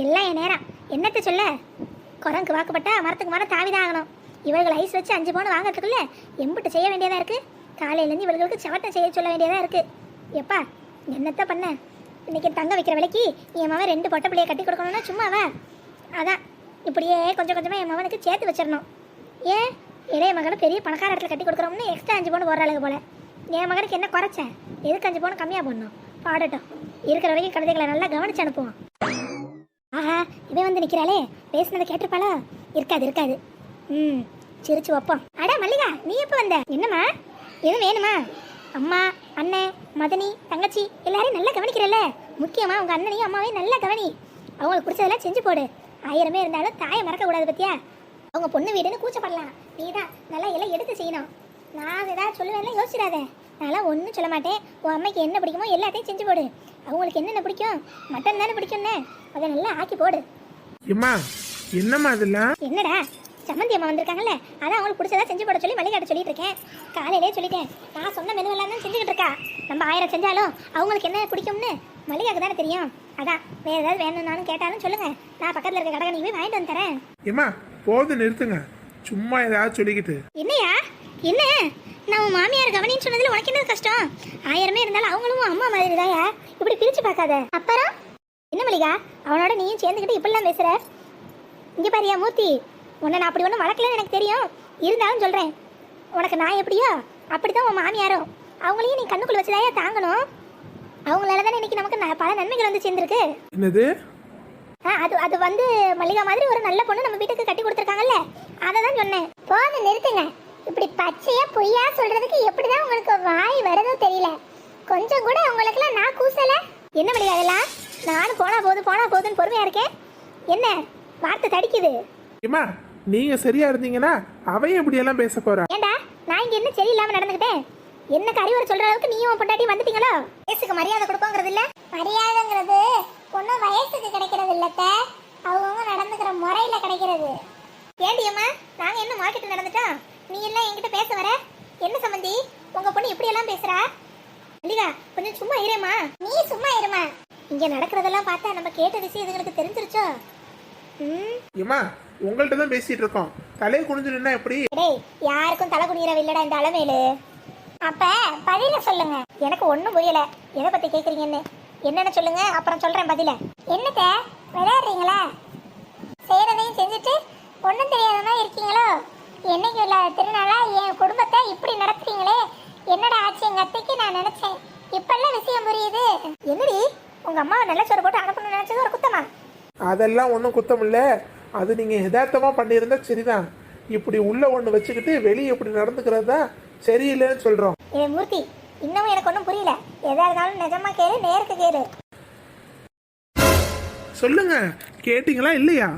எல்லாம் என் நேரம். என்னத்த சொல்ல? குரங்கு வாக்குப்பட்டா மரத்துக்கு மரம் தாவிதான் ஆகணும். இவர்கள் ஐஸ் வச்சு அஞ்சு பவுன் வாங்குறதுக்குள்ள எம்பிட்டு செய்ய வேண்டியதாக இருக்குது காலையிலேருந்து இவர்களுக்கு சவட்டம் செய்ய சொல்ல வேண்டியதாக இருக்குது எப்பா என்னத்த பண்ண? இன்னைக்கு தங்க வைக்கிற விலைக்கு என் மகன் ரெண்டு பொட்டை பிள்ளைய கட்டி கொடுக்கணும்னா சும்மாவா? அதான் இப்படியே கொஞ்சம் கொஞ்சமாக என் மகனுக்கு சேர்த்து வச்சிடணும். ஏன்? இளைய மகனை பெரிய பணக்கார இடத்துல கட்டி கொடுக்குறோம்னு எக்ஸ்ட்ரா அஞ்சு பவுன் அளவுக்கு போல. என் மகனுக்கு என்ன குறைச்சேன் எதுக்கு அஞ்சு பவுன் கம்மியாக போடணும்? பாடட்டும். இருக்கிற வரைக்கும் கழுதைகளை நல்லா கவனிச்சு அனுப்புவோம். ஆஹா இவன் வந்து நிற்கிறாளே பேசுனதை கேட்டிருப்பாளா? இருக்காது இருக்காது. ம் சிரிச்சு வைப்போம். அட மல்லிகா நீ எப்போ வந்த? என்னம்மா? எதுவும் வேணுமா? அம்மா அண்ணன் மதனி தங்கச்சி எல்லாரையும் நல்லா கவனிக்கிறல்ல. முக்கியமாக உங்கள் அண்ணனையும் அம்மாவையும் நல்லா கவனி. அவங்களுக்கு பிடிச்சதெல்லாம் செஞ்சு போடு. ஆயிரமே இருந்தாலும் தாயை மறக்கக்கூடாது பத்தியா? அவங்க பொண்ணு வீடுன்னு கூச்சப்படலாம். நீ தான் நல்லா எல்லாம் எடுத்து செய்யணும். நான் ஏதாவது சொல்லுவேன்ல யோசிச்சிடாத. நான்லாம் ஒன்றும் சொல்ல மாட்டேன். உன் அம்மைக்கு என்ன பிடிக்குமோ எல்லாத்தையும் செஞ்சு போடு. அவங்களுக்கு என்னென்ன பிடிக்கும்? மட்டன் தானே பிடிக்கும்னு. அதை நல்லா ஆக்கி போடு. எம்மா என்னம்மா இதெல்லாம்? என்னடா? சம்மந்தி அம்மா வந்திருக்காங்கல்ல. அதான் அவங்களுக்கு பிடிச்சதா செஞ்சு போட சொல்லி மல்லிகாட்ட சொல்லிட்டு இருக்கேன் காலையிலே சொல்லிட்டேன். நான் சொன்ன மெனு எல்லாம் தான் செஞ்சுக்கிட்டு இருக்கா. நம்ம ஆயிரம் செஞ்சாலும் அவங்களுக்கு என்ன பிடிக்கும்னு மல்லிகாக்கு தானே தெரியும். அதான் வேற ஏதாவது வேணும்னாலும் கேட்டாலும் சொல்லுங்க. நான் பக்கத்துல இருக்க கடை போய் வாங்கிட்டு வந்து தரேன். எம்மா போதும் நிறுத்துங்க. சும்மா ஏதாவது சொல்லிக்கிட்டு. என்னையா? என்ன? நான் உன் மாமியார் கவனின்னு சொன்னதுல உனக்கு என்ன கஷ்டம்? ஆயிரமே இருந்தாலும் அவங்களும் அம்மா மாதிரி தாயா இப்படி பிரிச்சு பார்க்காத. அப்புறம்? என்ன மல்லிகா? அவனோட நீயும் சேர்ந்துக்கிட்டு இப்படிலாம் பேசுற? இங்க பாரியா மூர்த்தி. உன்னை நான் அப்படி ஒன்றும் வளர்க்கலன்னு எனக்கு தெரியும். இருந்தாலும் சொல்றேன். உனக்கு நான் எப்படியோ அப்படிதான் உன் மாமியாரும். அவங்களையும் நீ கண்ணுக்குள்ள வச்சுதாயா தாங்கணும்? அவங்களால தானே இன்னைக்கு நமக்கு பல நன்மைகள் வந்து சேர்ந்துருக்கு. என்னது? அது அது வந்து மல்லிகா மாதிரி ஒரு நல்ல பொண்ணு நம்ம வீட்டுக்கு கட்டி கொடுத்துருக்காங்கல்ல? அதை தான் சொன்னேன். போது நிறுத்துங்க. இப்படி பச்சையா பொய்யா சொல்றதுக்கு எப்படிதான் உங்களுக்கு வாய் வருதோ தெரியல. கொஞ்சம் கூட உங்களுக்குலாம் நான் கூசல. என்ன மல்லிகா அதெல்லாம் நானும் போனா போது போனா போதுன்னு பொறுமையா இருக்கேன். என்ன? வார்த்தை தடிக்குது. எம்மா நீங்க சரியா இருந்தீங்கன்னா அவன் எப்படி எல்லாம் பேச போறா. ஏண்டா நான் இங்க என்ன சரியில்லாம நடந்துக்கிட்டேன் என்ன கறிவரை சொல்ற அளவுக்கு நீயும் பொண்டாட்டி வந்துட்டீங்களோ? வயசுக்கு மரியாதை கொடுப்போங்கிறது இல்ல. மரியாதைங்கிறது ஒன்றும் வயசுக்கு கிடைக்கிறது இல்லத்த அவங்கவுங்க நடந்துக்கிற முறையில கிடைக்கிறது. ஏண்டி அம்மா நாங்க என்ன மார்க்கெட் நடந்துட்டோம்? நீ எல்லாம் என்கிட்ட பேச வர? என்ன சம்பந்தி? உங்க பொண்ணு இப்படி எல்லாம் பேசுறா? மல்லிகா கொஞ்சம் சும்மா இருமா? நீ சும்மா இருமா? இங்க நடக்கிறதெல்லாம் பார்த்தா நம்ம கேட்ட விஷயம் இதுங்களுக்கு தெரிஞ்சிருச்சோ? ம்? எம்மா உங்கள்கிட்ட தான் பேசிட்டு இருக்கோம். தலையை குனிஞ்சு நின்னா எப்படி? டேய் யாருக்கும் தலை குனியற இல்லடா இந்த அளமேலு அப்ப பதில சொல்லுங்க. எனக்கு ஒண்ணும் புரியல. எதை பத்தி கேக்குறீங்கன்னு. என்னன்னு சொல்லுங்க? அப்புறம் சொல்றேன் பதில. என்னத்த? விளையாடுறீங்களா? செய்யறதையும் செஞ்சுட்டு ஒண்ணும் தெரியாத மாதிரி இருக்கீங்களோ? என்னைக்கு இல்லாத திருநாளா? என் குடும்பத்தை இப்படி நடத்துறீங்களே? என்னடா ஆச்சு? எங்க அத்தைக்கு நான் நினைச்சேன். இப்பெல்லாம் விஷயம் புரியுது. என்னடி? உங்க அம்மாவை நல்ல சோறு போட்டு அனுப்பணும்னு நினைச்சது ஒரு குத்தமா? அதெல்லாம் ஒன்றும் குத்தம் இல்ல அது நீங்க யதார்த்தமா பண்ணியிருந்தா சரிதான். இப்படி உள்ள ஒன்று வச்சுக்கிட்டு வெளியே இப்படி நடந்துக்கிறது தான் சரியில்லைன்னு சொல்றோம். ஏ மூர்த்தி இன்னமும் எனக்கு ஒன்றும் புரியல. எதா இருந்தாலும் நிஜமா கேளு நேருக்கு கேளு. சொல்லுங்க. கேட்டீங்களா இல்லையா?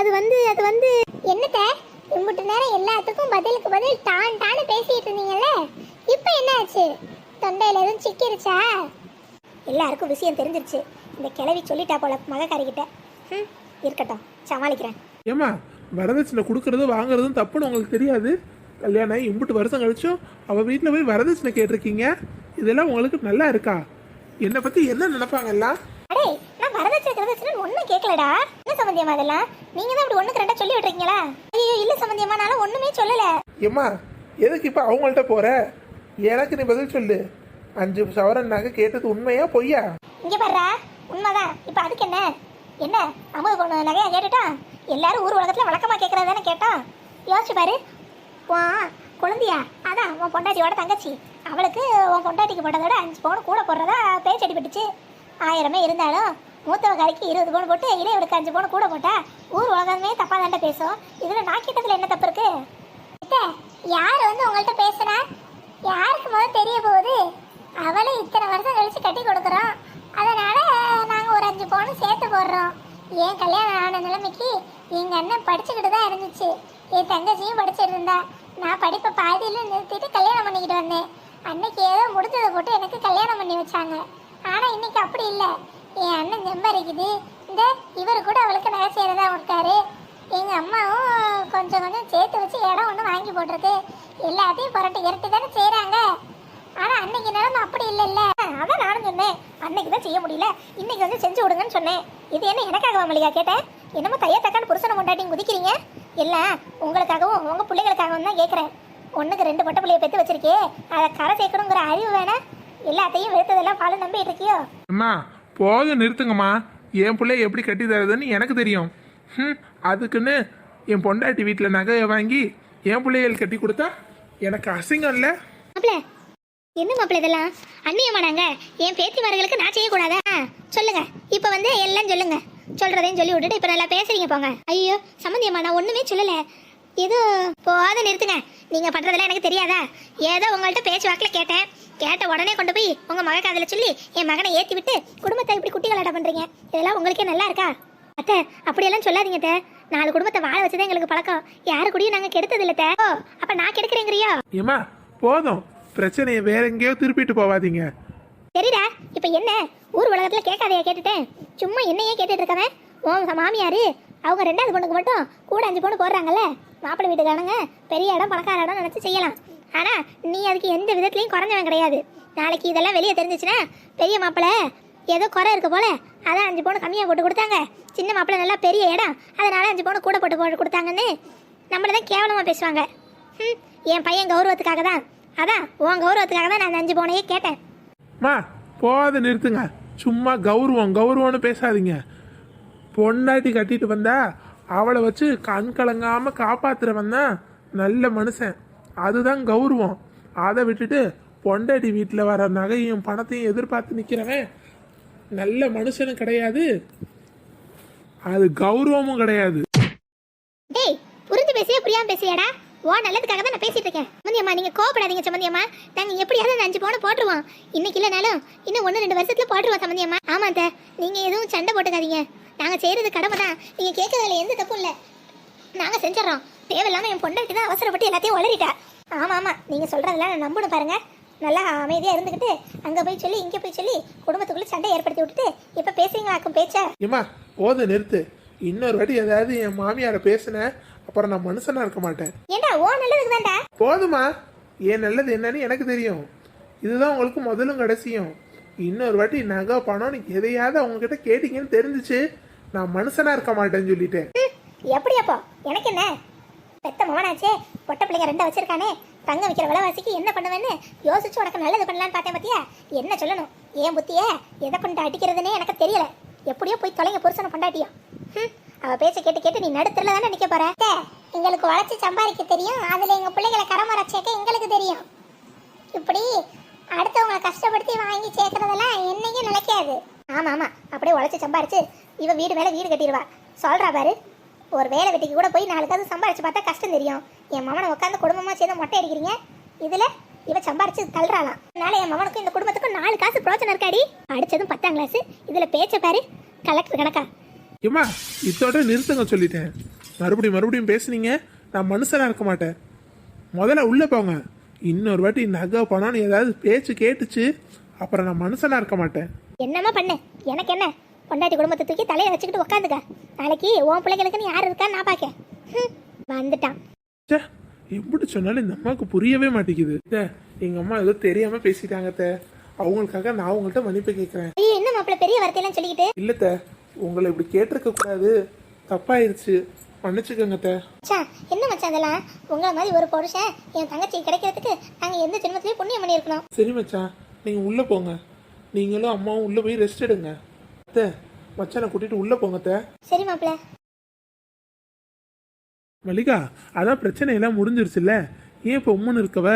அது வந்து அது வந்து என்னத்த? இம்புட்டு நேரம் எல்லாத்துக்கும் பதிலுக்கு பதில் டான் டான்னு பேசிட்டு இருந்தீங்கல்ல? இப்போ என்ன ஆச்சு தொண்டையில எதுவும் சிக்கிருச்சா? எல்லாருக்கும் விஷயம் தெரிஞ்சிருச்சு. இந்த கிளவி சொல்லிட்டா போல மகக்காரிக்கிட்ட. ம் இருக்கட்டும் சமாளிக்கிறேன். ஏம்மா வரதட்சணை கொடுக்கறதும் வாங்குறதும் தப்புன்னு உங்களுக்கு தெரியாது? கல்யாணம் இம்புட்டு வருஷம் கழிச்சும் அவ வீட்டில் போய் வரதட்சணை கேட்டிருக்கீங்க? இதெல்லாம் உங்களுக்கு நல்லா இருக்கா? என்னை பத்தி என்ன நினைப்பாங்க எல்லாம்? நான் வரதட்சணை வரதட்சணை ஒன்றும் கேட்கலடா என்ன சம்பந்தியமா அதெல்லாம் நீங்க தான் இப்படி ஒண்ணுக்கு ரெண்டா சொல்லி விட்டுருக்கீங்களா? ஐயோ இல்ல சம்பந்தியமா நானும் ஒண்ணுமே சொல்லல. ஏம்மா எதுக்கு இப்போ அவங்கள்ட்ட போற? எனக்கு நீ பதில் சொல்லு. அஞ்சு சவரன் நகை கேட்டது உண்மையா பொய்யா? இங்க பாருடா உண்மைதான். இப்ப அதுக்கு என்ன? என்ன? அம்மா கொண்டு நகையா கேட்டுட்டா? எல்லாரும் ஊர் உலகத்துல வழக்கமா கேட்கறது தானே கேட்டான் யோசிச்சு பாரு. உன் குழந்தையா. அதான் உன் பொண்டாட்டியோட தங்கச்சி. அவளுக்கு உன் பொண்டாட்டிக்கு போட்டதோட அஞ்சு பவுன் கூட போடுறதா பேச்சு அடிபட்டுச்சு ஆயிரமே இருந்தாலும் மூத்தவ கறிக்கு இருபது பவுன் போட்டு இளையவளுக்கு அஞ்சு பவுன் கூட போட்டா ஊர் உலகமே தப்பா தாண்டா பேசும். இதுல நான் கேட்டதுல என்ன தப்பு இருக்கு யார் வந்து உங்கள்கிட்ட பேசுனா யாருக்கு முதல் தெரிய போகுது? அவளை இத்தனை வருஷம் கழிச்சு கட்டி கொடுக்குறோம். அதனால நாங்கள் ஒரு அஞ்சு பவுன் சேர்த்து போடுறோம். என் கல்யாணம் ஆன நிலைமைக்கு எங்கள் அண்ணன் படிச்சுக்கிட்டு தான் இருந்துச்சு. என் தங்கச்சியும் படிச்சுட்டு இருந்தா. நான் படிப்பை பாதியில் நிறுத்திட்டு கல்யாணம் பண்ணிக்கிட்டு வந்தேன். அன்னைக்கு ஏதோ முடிஞ்சதை போட்டு எனக்கு கல்யாணம் பண்ணி வச்சாங்க. ஆனால் இன்னைக்கு அப்படி இல்லை. என் அண்ணன் ஜம்பரிக்குது இந்த இவர் கூட அவளுக்கு நகை செய்கிறதா கொடுத்தாரு. எங்கள் அம்மாவும் கொஞ்சம் கொஞ்சம் சேர்த்து வச்சு இடம் ஒன்று வாங்கி போட்டிருக்கு. எல்லாத்தையும் புரட்டி இரட்டி தானே செய்கிறாங்க ஆனால் அன்னைக்கு நிலம அப்படி இல்லை இல்லை அதான் நானும் சொன்னேன். அன்னைக்கு தான் செய்ய முடியல. இன்னைக்கு வந்து செஞ்சு விடுங்கன்னு சொன்னேன். இது என்ன எனக்காக மல்லிகா கேட்டேன் என்னமோ தைய தக்கான்னு புருஷனை கொண்டாட்டி குதிக்கிறீங்க. இல்லை உங்களுக்காகவும் உங்கள் பிள்ளைகளுக்காகவும் தான் கேட்குறேன் ஒன்றுக்கு ரெண்டு பொட்டை பிள்ளைய பெற்று வச்சிருக்கே அதை கரை சேர்க்கணுங்கிற அறிவு வேணா. எல்லாத்தையும் வெறுத்ததெல்லாம் பாலு நம்பிட்டு இருக்கியோ? அம்மா போதும் நிறுத்துங்கம்மா. என் பிள்ளைய எப்படி கட்டி தரதுன்னு எனக்கு தெரியும். ம் அதுக்குன்னு என் பொண்டாட்டி வீட்டில் நகையை வாங்கி என் பிள்ளைகள் கட்டி கொடுத்தா எனக்கு அசிங்கம் இல்லை. மாப்பிள என்ன மாப்பிள்ள இதெல்லாம்? அண்ணியமானாங்க என் பேத்திமார்களுக்கு நான் செய்யக்கூடாதா? சொல்லுங்க இப்போ வந்து எல்லாம் சொல்லுங்க. சொல்றதையும் சொல்லி விட்டுட்டு இப்போ நல்லா பேசுறீங்க போங்க. ஐயோ சம்மந்தியம்மா நான் ஒன்றுமே சொல்லலை. ஏதோ போத நிறுத்துங்க. நீங்க பண்றதெல்லாம் எனக்கு தெரியாதா? ஏதோ உங்கள்ட்ட பேச்சு வாக்கில் கேட்டேன். கேட்ட உடனே கொண்டு போய் உங்க மக காதுல சொல்லி என் மகனை ஏத்தி விட்டு குடும்பத்தை இப்படி குட்டி கலாட்டம் பண்றீங்க? இதெல்லாம் உங்களுக்கே நல்லா இருக்கா? அத்தை அப்படியெல்லாம் சொல்லாதீங்க அத்தை. நாலு குடும்பத்தை வாழ வச்சுதான் எங்களுக்கு பழக்கம். யாரு கூடயும் நாங்க கெடுத்தது இல்ல ஓ அப்ப நான் கெடுக்கிறேங்கிறியோ? ஏம்மா போதும். பிரச்சனையை வேற எங்கேயோ திருப்பிட்டு போவாதீங்க. சரிடா இப்ப என்ன? ஊர் உலகத்துல கேட்காதையா கேட்டுட்டேன்? சும்மா என்னையே கேட்டுட்டு இருக்கவன்? உன் மாமியாரு அவங்க ரெண்டாவது பொண்ணுக்கு மட்டும் கூட அஞ்சு பொண்ணு போடுறாங்கல்ல? மாப்பிள்ளை வீட்டுக்காரங்க பெரிய இடம் பணக்கார இடம் நினச்சி செய்யலாம். ஆனால் நீ அதுக்கு எந்த விதத்துலையும் குறைஞ்சவன் கிடையாது. நாளைக்கு இதெல்லாம் வெளியே தெரிஞ்சிச்சுன்னா பெரிய மாப்பிள்ளை ஏதோ குறை இருக்க போல அதான் அஞ்சு பவுன் கம்மியாக போட்டு கொடுத்தாங்க. சின்ன மாப்பிள்ளை நல்லா பெரிய இடம் அதனால அஞ்சு பவுன் கூட போட்டு போட்டு கொடுத்தாங்கன்னு நம்மளை தான் கேவலமாக பேசுவாங்க. ம் என் பையன் கௌரவத்துக்காக தான். அதான் உன் கௌரவத்துக்காக தான் நான் அஞ்சு பவுனையே கேட்டேன். மா போகாத நிறுத்துங்க. சும்மா கௌரவம் கௌரவம்னு பேசாதீங்க. பொண்டாட்டி கட்டிட்டு வந்தா அவளை வச்சு கண் கலங்காமல் காப்பாத்துறவன் தான் நல்ல மனுஷன். அதுதான் கௌரவம். அதை விட்டுட்டு பொண்டாடி வீட்டில் வர நகையும் பணத்தையும் எதிர்பார்த்து நிற்கிறவன் நல்ல மனுஷனும் கிடையாது. அது கௌரவமும் கிடையாது. டேய் புரிஞ்சு பேசியே புரியாம பேசியாடா ஓ நல்லதுக்காக தான் நான் பேசிட்டு இருக்கேன். சம்மந்தியம்மா நீங்க கோவப்படாதீங்க சம்மந்தியம்மா நாங்க எப்படியாவது அந்த அஞ்சு பவுனை போட்டுருவோம். இன்னைக்கு இல்லைனாலும் இன்னும் ஒன்று ரெண்டு வருஷத்துல போட்டுருவோம் சம்மந்தியம்மா ஆமா அத்தை. நீங்க எதுவும் சண்டை போட்டுக்காதீங்க. நாங்க செய்யறது கடமை தான். நீங்க கேட்கறதுல எந்த தப்பும் இல்லை. நாங்க செஞ்சிடறோம். தேவையில்லாம என் பொண்டாட்டி தான் அவசரப்பட்டு எல்லாத்தையும் வளரிட்டா ஆமா ஆமா. நீங்க சொல்றதெல்லாம் நான் நம்பணும் பாருங்க. நல்லா அமைதியா இருந்துகிட்டு அங்க போய் சொல்லி இங்க போய் சொல்லி குடும்பத்துக்குள்ள சண்டை ஏற்படுத்தி விட்டுட்டு இப்ப பேசுறீங்களாக்கும் பேச்ச? ஏமா போத நிறுத்து. இன்னொரு வாட்டி ஏதாவது என் மாமியாரை பேசினேன் அப்புறம் நான் மனுஷனா இருக்க மாட்டேன். ஏண்டா ஓ நல்லதுக்கு தான்டா. போதுமா ஏன் நல்லது என்னன்னு எனக்கு தெரியும். இதுதான் உங்களுக்கு முதலும் கடைசியும். இன்னொரு வாட்டி நகை பணம்னு எதையாவது அவங்க கிட்ட கேட்டீங்கன்னு தெரிஞ்சுச்சு நான் மனுஷனா இருக்க மாட்டேன்னு சொல்லிட்டேன். எப்படி அப்போ எனக்கு என்ன? பெத்த மகனாச்சே பொட்டை பிள்ளைங்க ரெண்டை வச்சிருக்கானே. தங்க வைக்கிற விலைவாசிக்கு என்ன பண்ணுவேன்னு யோசிச்சு உனக்கு நல்லது பண்ணலான்னு பார்த்தேன் பாத்தியா? என்ன சொல்லணும்? ஏன் புத்தியே எதை கொண்டு அடிக்கிறதுனே எனக்கு தெரியல. எப்படியோ போய் தொலைங்க புருஷனை பொண்டாட்டியா. ம், அவ பேச்ச கேட்டு கேட்டு நீ நடுத்துல தானே நிக்க போற? எங்களுக்கு வளைச்சு சம்பாதிக்க தெரியும். அதுல எங்க பிள்ளைகளை கரமர சேர்க்க எங்களுக்கு தெரியும். இப்படி அடுத்தவங்க கஷ்டப்படுத்தி வாங்கி சேர்க்கறதெல்லாம் என்னைக்கும் நிலைக்காது. ஆமா ஆமா. அப்படியே உழைச்சு சம்பாரிச்சு இவ வீடு மேல வீடு கட்டிடுவா. சொல்றா பாரு ஒரு வேலை வெட்டிக்கு கூட போய் நாலு காசு சம்பாரிச்சு பார்த்தா கஷ்டம் தெரியும். என் மகனை உட்காந்து குடும்பமா சேர்ந்து மொட்டை அடிக்கிறீங்க? இதுல இவ சம்பாரிச்சு தள்ளுறாளாம். அதனால என் மகனுக்கும் இந்த குடும்பத்துக்கும் நாலு காசு பிரோச்சனை இருக்காடி. அடிச்சதும் பத்தாம் கிளாஸ் இதுல பேச்ச பாரு கலெக்டர் கணக்கா. ஏம்மா இதோட நிறுத்துங்க சொல்லிட்டேன். மறுபடியும் மறுபடியும் பேசுனீங்க நான் மனுஷனா இருக்க மாட்டேன். முதல்ல உள்ள போங்க. இன்னொரு வாட்டி நகை பணம்னு ஏதாவது பேச்சு கேட்டுச்சு அப்புறம் நான் மனுஷனா இருக்க மாட்டேன். என்னம்மா பண்ணு? எனக்கு என்ன? பொண்டாட்டி குடும்பத்தை தூக்கி தலையை வச்சுக்கிட்டு உட்காந்துக்க நாளைக்கு உன் பிள்ளைகளுக்குன்னு யார் இருக்கான்னு நான் பார்க்க வந்துட்டான். ச்சே எப்படி சொன்னாலும் இந்த அம்மாவுக்கு புரியவே மாட்டேங்குது. எங்க அம்மா ஏதோ தெரியாம பேசிட்டாங்க. அவங்களுக்காக நான் உங்கள்கிட்ட மன்னிப்பு கேட்கறேன் என்ன மாப்பிள்ள பெரிய வார்த்தையெல்லாம் சொல்லிக்கிட்டு? இல்லத்த உங்களை இப்படி கேட்டிருக்க கூடாது. தப்பாயிருச்சு. மன்னிச்சுக்கோங்க. மச்சான் என்ன மச்சான் அதெல்லாம் உங்களை மாதிரி ஒரு புருஷன் என் தங்கச்சி கிடைக்கிறதுக்கு நாங்கள் எந்த ஜென்மத்திலையும் புண்ணியம் பண்ணியிருக்கணும். சரி மச்சான். நீங்க உள்ள போங்க. நீங்களும் அம்மாவும் உள்ள போய் ரெஸ்ட் எடுங்க. அத்தை மச்சானை கூட்டிட்டு உள்ள போங்க அத்தை. சரி மாப்பிள்ள மல்லிகா அதான் பிரச்சனை எல்லாம் முடிஞ்சிருச்சுல்ல? ஏன் இப்போ உம்முன்னு இருக்கவ?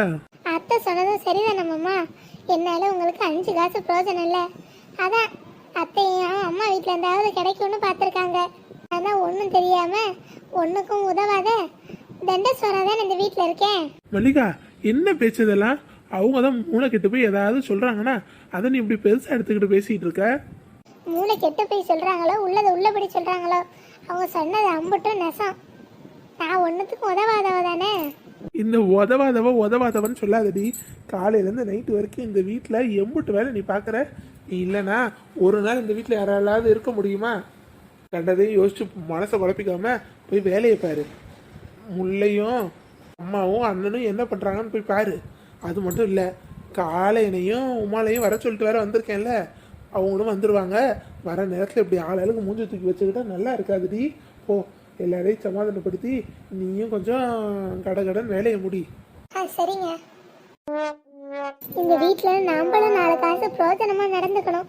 அத்தை சொன்னதும் சரிதானே மாமா. என்னால் உங்களுக்கு அஞ்சு காசு பிரோஜனம் இல்லை. அதான் அத்தையும் அம்மா வீட்டில் இருந்தாவது கிடைக்கும்னு பார்த்துருக்காங்க. அதான் ஒன்றும் தெரியாமல் ஒன்றுக்கும் உதவாத தண்டஸ்வரம் தான் இந்த வீட்டில் இருக்கேன்? மல்லிகா என்ன பேச்சதெல்லாம்? அவங்க தான் மூளை கெட்டு போய் ஏதாவது சொல்றாங்கன்னா அதை நீ இப்படி பெருசா எடுத்துக்கிட்டு பேசிட்டு இருக்க? மூளை கெட்டு போய் சொல்கிறாங்களோ உள்ளதை உள்ளபடி சொல்கிறாங்களோ அவங்க சொன்னது அம்புட்டும் நெசம். நான் ஒன்றுத்துக்கும் உதவாதவ தானே? இந்த உதவாதவ உதவாதவன்னு சொல்லாதடி. காலையிலேருந்து நைட்டு வரைக்கும் இந்த வீட்டில் எம்புட்டு வேலை நீ பார்க்குற. நீ இல்லைனா ஒரு நாள் இந்த வீட்டில் யாராலாவது இருக்க முடியுமா? கண்டதையும் யோசிச்சு மனசை குழப்பிக்காம போய் வேலையை பாரு. முல்லையும் அம்மாவும் அண்ணனும் என்ன பண்ணுறாங்கன்னு போய் பாரு. அது மட்டும் இல்லை காலையினையும் உமாலையும் வர சொல்லிட்டு வேற வந்திருக்கேன்ல. அவங்களும் வந்துடுவாங்க வர நேரத்தில் இப்படி ஆளாளுக்கு மூஞ்சி தூக்கி வச்சுக்கிட்டா நல்லா இருக்காதுடி. போ எல்லாரையும் சமாதானப்படுத்தி நீயும் கொஞ்சம் கடகடன் வேலையை முடி. ஆ சரிங்க. இந்த வீட்டில் நம்மளும் நாலு காசு பிரோஜனமாக நடந்துக்கணும்.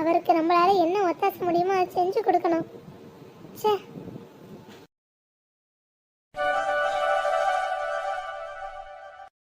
அவருக்கு நம்மளால என்ன ஒத்தாச முடியுமோ அதை செஞ்சு கொடுக்கணும். ச்சே.